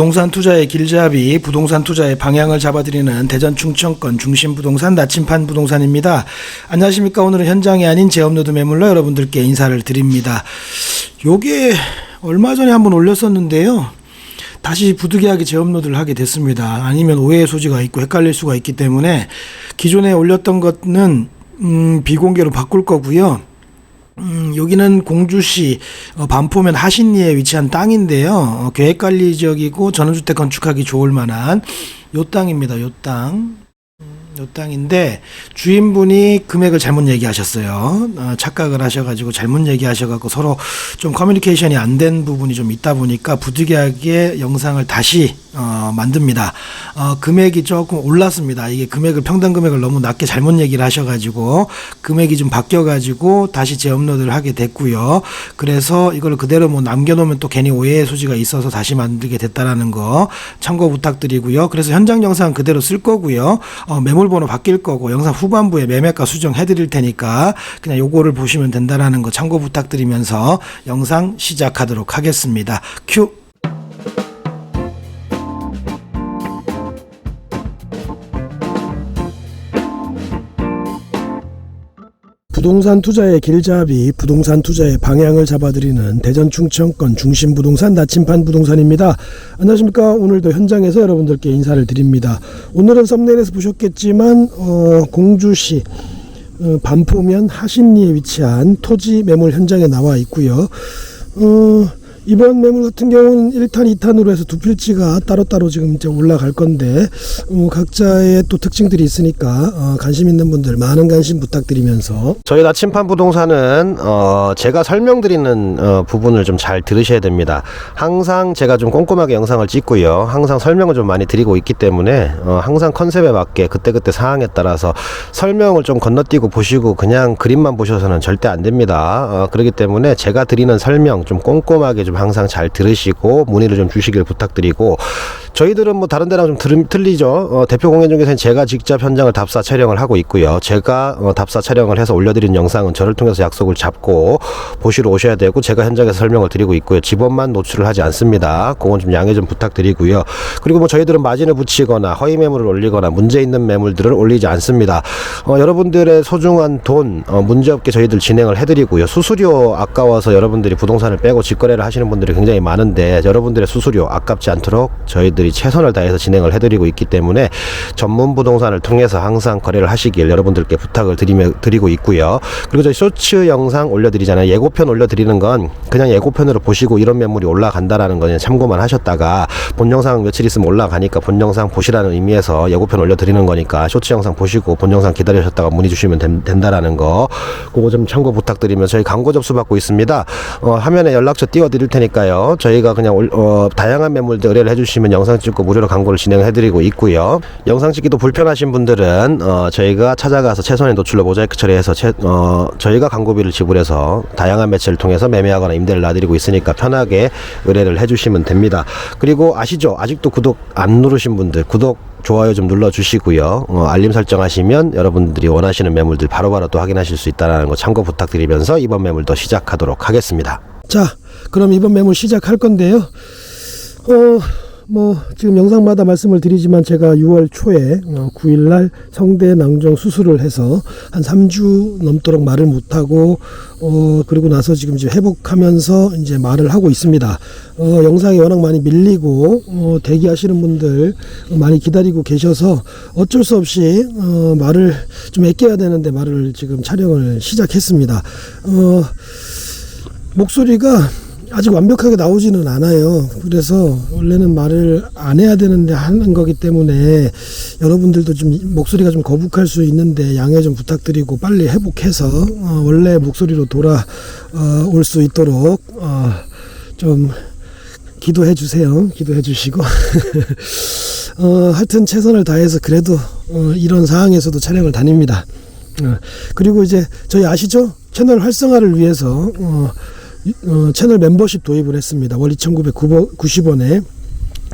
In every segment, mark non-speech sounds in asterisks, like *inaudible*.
부동산 투자의 길잡이, 부동산 투자의 방향을 잡아드리는 대전 충청권 중심 부동산 나침판 부동산입니다. 안녕하십니까. 오늘은 현장이 아닌 제업노드 매물로 여러분들께 인사를 드립니다. 요게 얼마 전에 한번 올렸었는데요. 다시 부득이하게 재업로드를 하게 됐습니다. 아니면 오해의 소지가 있고 헷갈릴 수가 있기 때문에 기존에 올렸던 것은 음, 비공개로 바꿀 거고요. 음, 여기는 공주시 어, 반포면 하신리에 위치한 땅인데요. 어, 계획관리 지역이고 전원주택 건축하기 좋을 만한 요 땅입니다. 요 땅. 음, 요 땅인데 주인분이 금액을 잘못 얘기하셨어요. 어, 착각을 하셔가지고 잘못 얘기하셔갖고 서로 좀 커뮤니케이션이 안 된 부분이 좀 있다 보니까 부득이하게 영상을 다시 어, 만듭니다. 어, 금액이 조금 올랐습니다. 이게 금액을 평당 금액을 너무 낮게 잘못 얘기를 하셔가지고 금액이 좀 바뀌어가지고 다시 재업로드를 하게 됐고요. 그래서 이걸 그대로 뭐 남겨놓으면 또 괜히 오해의 소지가 있어서 다시 만들게 됐다라는 거 참고 부탁드리고요. 그래서 현장 영상 그대로 쓸 거고요. 어, 매물번호 바뀔 거고 영상 후반부에 매매가 수정해드릴 테니까 그냥 요거를 보시면 된다라는 거 참고 부탁드리면서 영상 시작하도록 하겠습니다. 큐. 부동산 투자의 길잡이, 부동산 투자의 방향을 잡아드리는 대전 충청권 중심 부동산 나침판 부동산입니다. 안녕하십니까. 오늘도 현장에서 여러분들께 인사를 드립니다. 오늘은 썸네일에서 보셨겠지만 어, 공주시 어, 반포면 하신리에 위치한 토지 매물 현장에 나와 있고요. 어, 이번 매물 같은 경우는 1탄, 2탄으로 해서 두 필지가 따로따로 지금 이제 올라갈 건데, 어, 각자의 또 특징들이 있으니까, 어, 관심 있는 분들 많은 관심 부탁드리면서, 저희 나침판 부동산은 어 제가 설명드리는 어 부분을 좀 잘 들으셔야 됩니다. 항상 제가 좀 꼼꼼하게 영상을 찍고요. 항상 설명을 좀 많이 드리고 있기 때문에 어 항상 컨셉에 맞게 그때그때 상황에 따라서 설명을 좀 건너뛰고 보시고 그냥 그림만 보셔서는 절대 안 됩니다. 어 그렇기 때문에 제가 드리는 설명 좀 꼼꼼하게 좀 항상 잘 들으시고 문의를 좀 주시길 부탁드리고 저희들은 뭐 다른 데랑 좀 들, 틀리죠. 어, 대표 공연 중에서는 제가 직접 현장을 답사 촬영을 하고 있고요. 제가 어, 답사 촬영을 해서 올려드린 영상은 저를 통해서 약속을 잡고 보시러 오셔야 되고 제가 현장에서 설명을 드리고 있고요. 집원만 노출을 하지 않습니다. 그건 좀 양해 좀 부탁드리고요. 그리고 뭐 저희들은 마진을 붙이거나 허위 매물을 올리거나 문제 있는 매물들을 올리지 않습니다. 어, 여러분들의 소중한 돈 어, 문제없게 저희들 진행을 해드리고요. 수수료 아까워서 여러분들이 부동산을 빼고 직거래를 하시는 분들이 굉장히 많은데 여러분들의 수수료 아깝지 않도록 저희들 이 최선을 다해서 진행을 해드리고 있기 때문에 전문 부동산을 통해서 항상 거래를 하시길 여러분들께 부탁을 드리며, 드리고 있고요. 그리고 저희 쇼츠 영상 올려드리잖아요. 예고편 올려드리는 건 그냥 예고편으로 보시고 이런 매물이 올라간다라는 거 그냥 참고만 하셨다가 본 영상 며칠 있으면 올라가니까 본 영상 보시라는 의미에서 예고편 올려드리는 거니까 쇼츠 영상 보시고 본 영상 기다리셨다가 문의 주시면 된, 된다라는 거 그거 좀 참고 부탁드리면 저희 광고 접수 받고 있습니다. 어, 화면에 연락처 띄워드릴 테니까요. 저희가 그냥 올- 어, 다양한 매물들 의뢰를 해주시면 영상 찍고 무료로 광고를 진행해드리고 있고요. 영상 찍기도 불편하신 분들은 어, 저희가 찾아가서 최선의 노출로 모자이크 처리해서 채- 어, 저희가 광고비를 지불해서 다양한 매체를 통해서 매매하거나 임대를 놔드리고 있으니까 편하게 의뢰를 해주시면 됩니다. 그리고 아시죠? 아직도 구독 안 누르신 분들 구독 좋아요 좀 눌러주시고요. 어, 알림 설정하시면 여러분들이 원하시는 매물들 바로바로 또 확인하실 수 있다는 거 참고 부탁드리면서 이번 매물도 시작하도록 하겠습니다. 자, 그럼 이번 매물 시작할 건데요. 어, 뭐, 지금 영상마다 말씀을 드리지만 제가 6월 초에 어, 9일날 성대 낭정 수술을 해서 한 3주 넘도록 말을 못하고, 어, 그리고 나서 지금 이제 회복하면서 이제 말을 하고 있습니다. 어, 영상이 워낙 많이 밀리고, 어, 대기하시는 분들 많이 기다리고 계셔서 어쩔 수 없이, 어, 말을 좀 아껴야 되는데 말을 지금 촬영을 시작했습니다. 어, 목소리가 아직 완벽하게 나오지는 않아요. 그래서 원래는 말을 안 해야 되는데 하는 거기 때문에 여러분들도 좀 목소리가 좀 거북할 수 있는데 양해 좀 부탁드리고 빨리 회복해서 어, 원래 목소리로 돌아올 수 있도록 어, 좀 기도해 주세요. 기도해 주시고 *laughs* 어, 하여튼 최선을 다해서 그래도 어, 이런 상황에서도 촬영을 다닙니다. 어, 그리고 이제 저희 아시죠? 채널 활성화를 위해서 어, 어, 채널 멤버십 도입을 했습니다. 월 2,990원에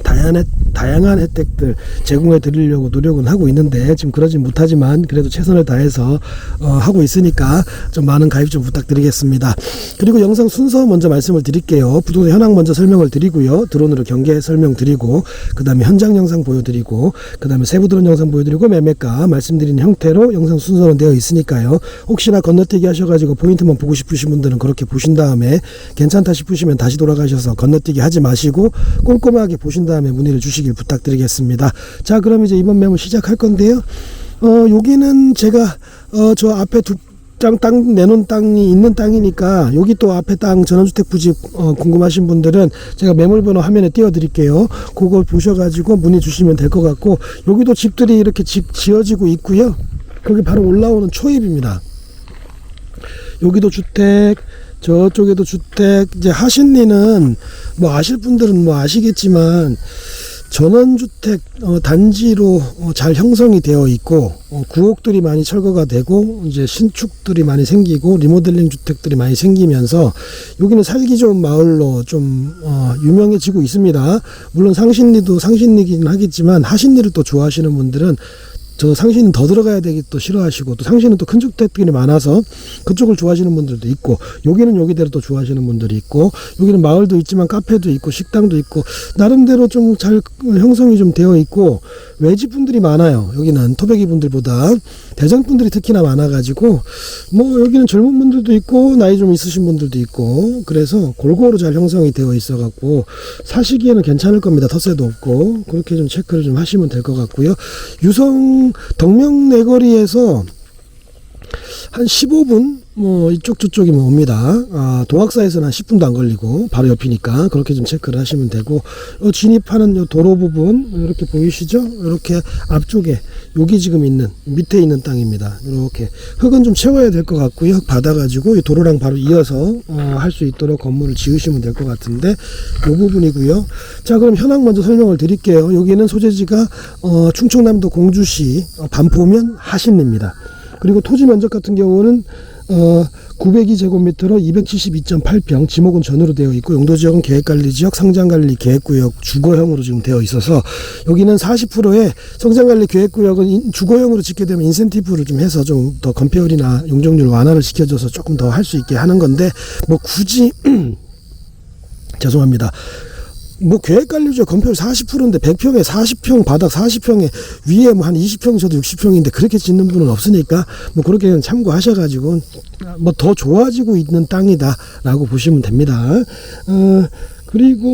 다양한, 혜- 다양한 혜택들 제공해 드리려고 노력은 하고 있는데 지금 그러진 못하지만 그래도 최선을 다해서 어, 하고 있으니까 좀 많은 가입 좀 부탁드리겠습니다. 그리고 영상 순서 먼저 말씀을 드릴게요. 부동산 현황 먼저 설명을 드리고요. 드론으로 경계 설명 드리고 그 다음에 현장 영상 보여드리고 그 다음에 세부 드론 영상 보여드리고 매매가 말씀드린 형태로 영상 순서는 되어 있으니까요. 혹시나 건너뛰기 하셔가지고 포인트만 보고 싶으신 분들은 그렇게 보신 다음에 괜찮다 싶으시면 다시 돌아가셔서 건너뛰기 하지 마시고 꼼꼼하게 보신 다음에 문의를 주시길 부탁드리겠습니다. 자, 그럼 이제 이번 매물 시작할 건데요. 어, 여기는 제가 어, 저 앞에 두 땅, 땅 내놓은 땅이 있는 땅이니까 여기 또 앞에 땅 전원주택 부지 어, 궁금하신 분들은 제가 매물번호 화면에 띄워드릴게요. 그거 보셔가지고 문의 주시면 될 것 같고 여기도 집들이 이렇게 집 지어지고 있고요. 거기 바로 올라오는 초입입니다. 여기도 주택, 저쪽에도 주택. 이제 하신리는 뭐 아실 분들은 뭐 아시겠지만 전원주택 어, 단지로 어, 잘 형성이 되어 있고 어, 구옥들이 많이 철거가 되고 이제 신축들이 많이 생기고 리모델링 주택들이 많이 생기면서 여기는 살기 좋은 마을로 좀 어, 유명해지고 있습니다. 물론 상신리도 상신리긴 하겠지만 하신리를 또 좋아하시는 분들은 저 상신은 더 들어가야 되기 또 싫어하시고 또 상신은 또큰 주택들이 많아서 그쪽을 좋아하시는 분들도 있고 여기는 여기대로 또 좋아하시는 분들이 있고 여기는 마을도 있지만 카페도 있고 식당도 있고 나름대로 좀 잘 형성이 좀 되어 있고 외지 분들이 많아요. 여기는 토백이 분들보다 대전 분들이 특히나 많아가지고 뭐 여기는 젊은 분들도 있고 나이 좀 있으신 분들도 있고 그래서 골고루 잘 형성이 되어 있어갖고 사시기에는 괜찮을 겁니다. 텃세도 없고 그렇게 좀 체크를 좀 하시면 될 것 같고요. 유성 덕명 내거리에서 한 15분 뭐 이쪽 저쪽이면 옵니다. 아, 동학사에서는 한 10분도 안 걸리고 바로 옆이니까 그렇게 좀 체크를 하시면 되고 어, 진입하는 요 도로 부분 이렇게 보이시죠? 이렇게 앞쪽에 여기 지금 있는 밑에 있는 땅입니다. 이렇게 흙은 좀 채워야 될 것 같고요. 흙 받아가지고 이 도로랑 바로 이어서 어, 할 수 있도록 건물을 지으시면 될 것 같은데 이 부분이고요. 자 그럼 현황 먼저 설명을 드릴게요. 여기는 소재지가 어, 충청남도 공주시 어, 반포면 하신리입니다. 그리고 토지 면적 같은 경우는 어, 902제곱미터로 272.8평 지목은 전으로 되어 있고 용도 지역은 계획관리 지역, 성장관리 계획구역, 주거형으로 지금 되어 있어서 여기는 40%의 성장관리 계획구역은 인- 주거형으로 짓게 되면 인센티브를 좀 해서 좀 더 건폐율이나 용적률 완화를 시켜줘서 조금 더 할 수 있게 하는 건데 뭐 굳이 *clears throat* 죄송합니다. 뭐 계획 관리지역 건폐율 40%인데 100평에 40평 바닥 40평에 위에 뭐 한 20평 저도 60평인데 그렇게 짓는 분은 없으니까 뭐 그렇게 그냥 참고하셔 가지고 뭐 더 좋아지고 있는 땅이다라고 보시면 됩니다. 어 그리고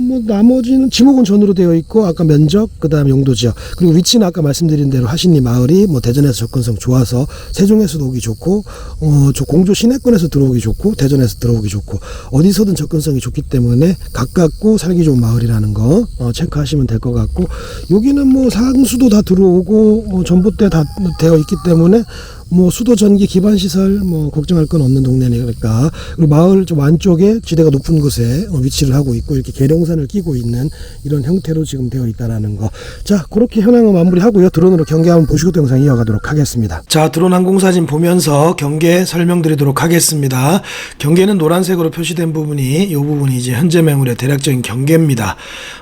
뭐 나머지는 지목은 전으로 되어 있고 아까 면적 그다음 용도 지역. 그리고 위치는 아까 말씀드린 대로 하신리 마을이 뭐 대전에서 접근성 좋아서 세종에서도 오기 좋고 어저 공조 시내권에서 들어오기 좋고 대전에서 들어오기 좋고 어디서든 접근성이 좋기 때문에 가깝고 살기 좋은 마을이라는 거 어, 체크하시면 될 것 같고 여기는 뭐 상수도 다 들어오고 어, 전봇대 다 되어 있기 때문에 뭐 수도 전기 기반 시설 뭐 걱정할 건 없는 동네니까 그리고 마을 좀 안쪽에 지대가 높은 곳에 어, 위치를 하고 있고 이렇게 계룡산을 끼고 있는 이런 형태로 지금 되어 있다라는 거. 자 그렇게 현황을 마무리하고요. 드론으로 경계 한번 보시고 또 영상 이어가도록 하겠습니다. 자 드론 항공사진 보면서 경계 설명드리도록 하겠습니다. 경계는 노란색으로 표시된 부분이 이 부분이 이제 현재 매물의 대략적인 경계입니다.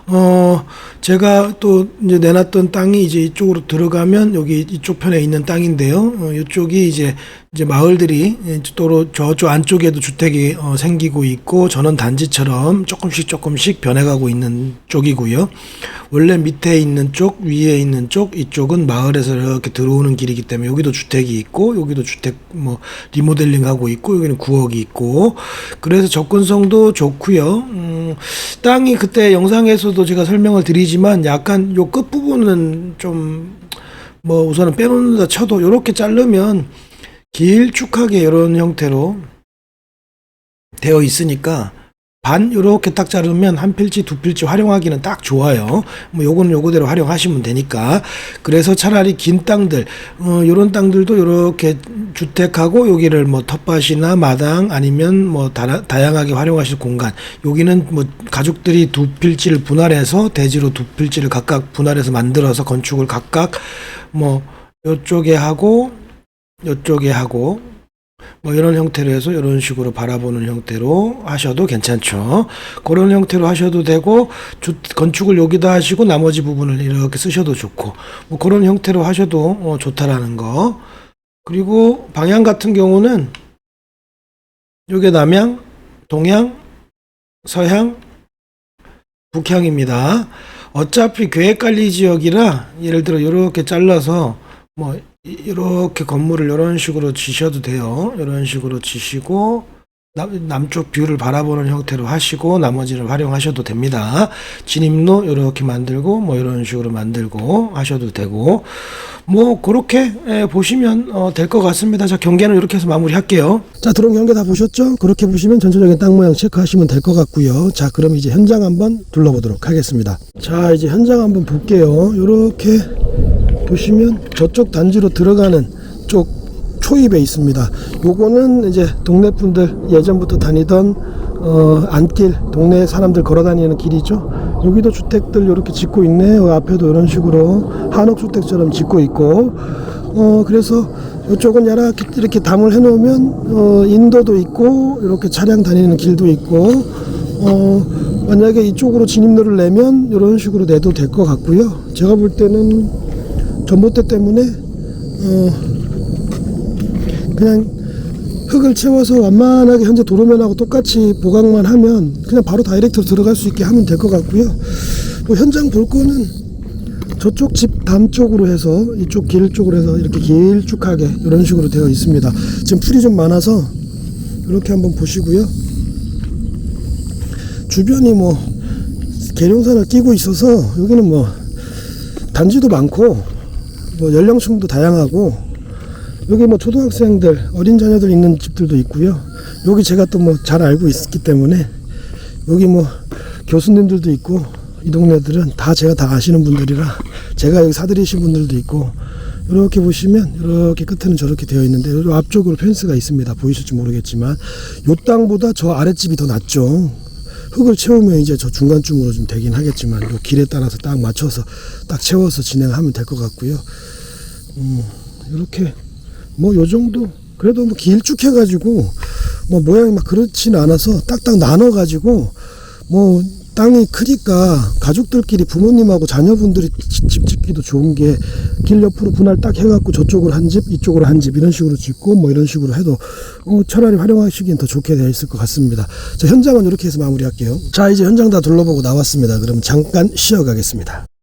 어 제가 또 이제 내놨던 땅이 이제 이쪽으로 들어가면 여기 이쪽 편에 있는 땅인데요. 어, 이쪽 이 이제 이제 마을들이 또로 저쪽 안쪽에도 주택이 어, 생기고 있고 전원 단지처럼 조금씩 조금씩 변해가고 있는 쪽이고요. 원래 밑에 있는 쪽, 위에 있는 쪽, 이쪽은 마을에서 이렇게 들어오는 길이기 때문에 여기도 주택이 있고 여기도 주택 뭐 리모델링 하고 있고 여기는 구역이 있고 그래서 접근성도 좋고요. 음, 땅이 그때 영상에서도 제가 설명을 드리지만 약간 요 끝 부분은 좀 뭐 우선은 빼놓는다 쳐도 이렇게 자르면 길쭉하게 이런 형태로 되어 있으니까 반 이렇게 딱 자르면 한 필지 두 필지 활용하기는 딱 좋아요. 뭐 요거는 요거대로 활용하시면 되니까 그래서 차라리 긴 땅들 어 요런 땅들도 요렇게 주택하고 여기를 뭐 텃밭이나 마당 아니면 뭐 다, 다양하게 활용하실 공간 여기는 뭐 가족들이 두 필지를 분할해서 대지로 두 필지를 각각 분할해서 만들어서 건축을 각각 뭐 요쪽에 하고 요쪽에 하고 뭐 이런 형태로 해서 이런 식으로 바라보는 형태로 하셔도 괜찮죠. 그런 형태로 하셔도 되고 주, 건축을 여기다 하시고 나머지 부분을 이렇게 쓰셔도 좋고 뭐 그런 형태로 하셔도 어, 좋다라는 거. 그리고 방향 같은 경우는 요게 남향, 동향, 서향, 북향입니다. 어차피 계획관리 지역이라 예를 들어 이렇게 잘라서 뭐 이- 이렇게 건물을 이런 식으로 지셔도 돼요. 이런 식으로 지시고 남, 남쪽 뷰를 바라보는 형태로 하시고 나머지를 활용하셔도 됩니다. 진입로 이렇게 만들고 뭐 이런 식으로 만들고 하셔도 되고 뭐 그렇게 예, 보시면 어, 될것 같습니다. 자 경계는 이렇게 해서 마무리할게요. 자 드론 경계 다 보셨죠? 그렇게 보시면 전체적인 땅 모양 체크하시면 될 것 같고요. 자 그럼 이제 현장 한번 둘러보도록 하겠습니다. 자 이제 현장 한번 볼게요. 이렇게 보시면 저쪽 단지로 들어가는 쪽 초입에 있습니다. 요거는 이제 동네 분들 예전부터 다니던 어, 안길 동네 사람들 걸어 다니는 길이죠. 여기도 주택들 이렇게 짓고 있네. 요 앞에도 이런 식으로 한옥 주택처럼 짓고 있고 어 그래서 이쪽은 이렇게 이렇게 담을 해놓으면 어, 인도도 있고 이렇게 차량 다니는 길도 있고 어 만약에 이쪽으로 진입로를 내면 이런 식으로 내도 될 것 같고요. 제가 볼 때는 전봇대 때문에 어 그냥 흙을 채워서 완만하게 현재 도로면하고 똑같이 보강만 하면 그냥 바로 다이렉트로 들어갈 수 있게 하면 될 것 같고요. 뭐 현장 볼 거는 저쪽 집 담 쪽으로 해서 이쪽 길 쪽으로 해서 이렇게 길쭉하게 이런 식으로 되어 있습니다. 지금 풀이 좀 많아서 이렇게 한번 보시고요. 주변이 뭐 계룡산을 끼고 있어서 여기는 뭐 단지도 많고 뭐 연령층도 다양하고 여기 뭐 초등학생들 어린 자녀들 있는 집들도 있고요. 여기 제가 또 뭐 잘 알고 있기 때문에 여기 뭐 교수님들도 있고 이 동네들은 다 제가 다 아시는 분들이라 제가 여기 사들이신 분들도 있고 이렇게 보시면 이렇게 끝에는 저렇게 되어 있는데 요 앞쪽으로 펜스가 있습니다. 보이실지 모르겠지만 요 땅보다 저 아랫집이 더 낫죠. 흙을 채우면 이제 저 중간쯤으로 좀 되긴 하겠지만 요 길에 따라서 딱 맞춰서 딱 채워서 진행하면 될 것 같고요. 음, 이렇게 뭐 요 정도 그래도 뭐 길쭉해 가지고 뭐 모양이 막 그렇지는 않아서 딱딱 나눠 가지고 뭐 땅이 크니까 가족들끼리 부모님하고 자녀분들이 지- 집 짓기도 좋은 게 길 옆으로 분할 딱 해갖고 저쪽으로 한 집 이쪽으로 한 집 이런 식으로 짓고 뭐 이런 식으로 해도 어, 차라리 활용하시기엔 더 좋게 되어 있을 것 같습니다. 자 현장은 이렇게 해서 마무리할게요. 자 이제 현장 다 둘러보고 나왔습니다. 그럼 잠깐 쉬어가겠습니다.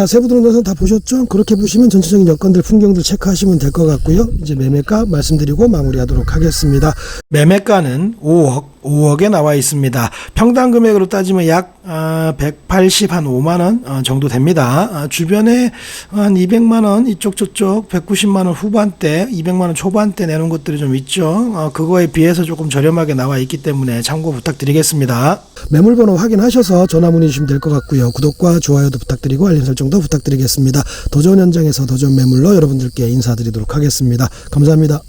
자, 세부 부동산 다 보셨죠? 그렇게 보시면 전체적인 여건들, 풍경들 체크하시면 될 것 같고요. 이제 매매가 말씀드리고 마무리하도록 하겠습니다. 매매가는 5억, 5억에 나와 있습니다. 평당 금액으로 따지면 약 아, 180, 한 5만 원 어, 정도 됩니다. 아, 주변에 한 200만 원, 이쪽 저쪽 190만 원 후반대, 200만 원 초반대 내놓은 것들이 좀 있죠. 어, 그거에 비해서 조금 저렴하게 나와 있기 때문에 참고 부탁드리겠습니다. 매물번호 확인하셔서 전화 문의 주시면 될 것 같고요. 구독과 좋아요도 부탁드리고 알림 설정도 부탁드리겠습니다. 더 좋은 현장에서 더 좋은 매물로 여러분들께 인사드리도록 하겠습니다. 감사합니다.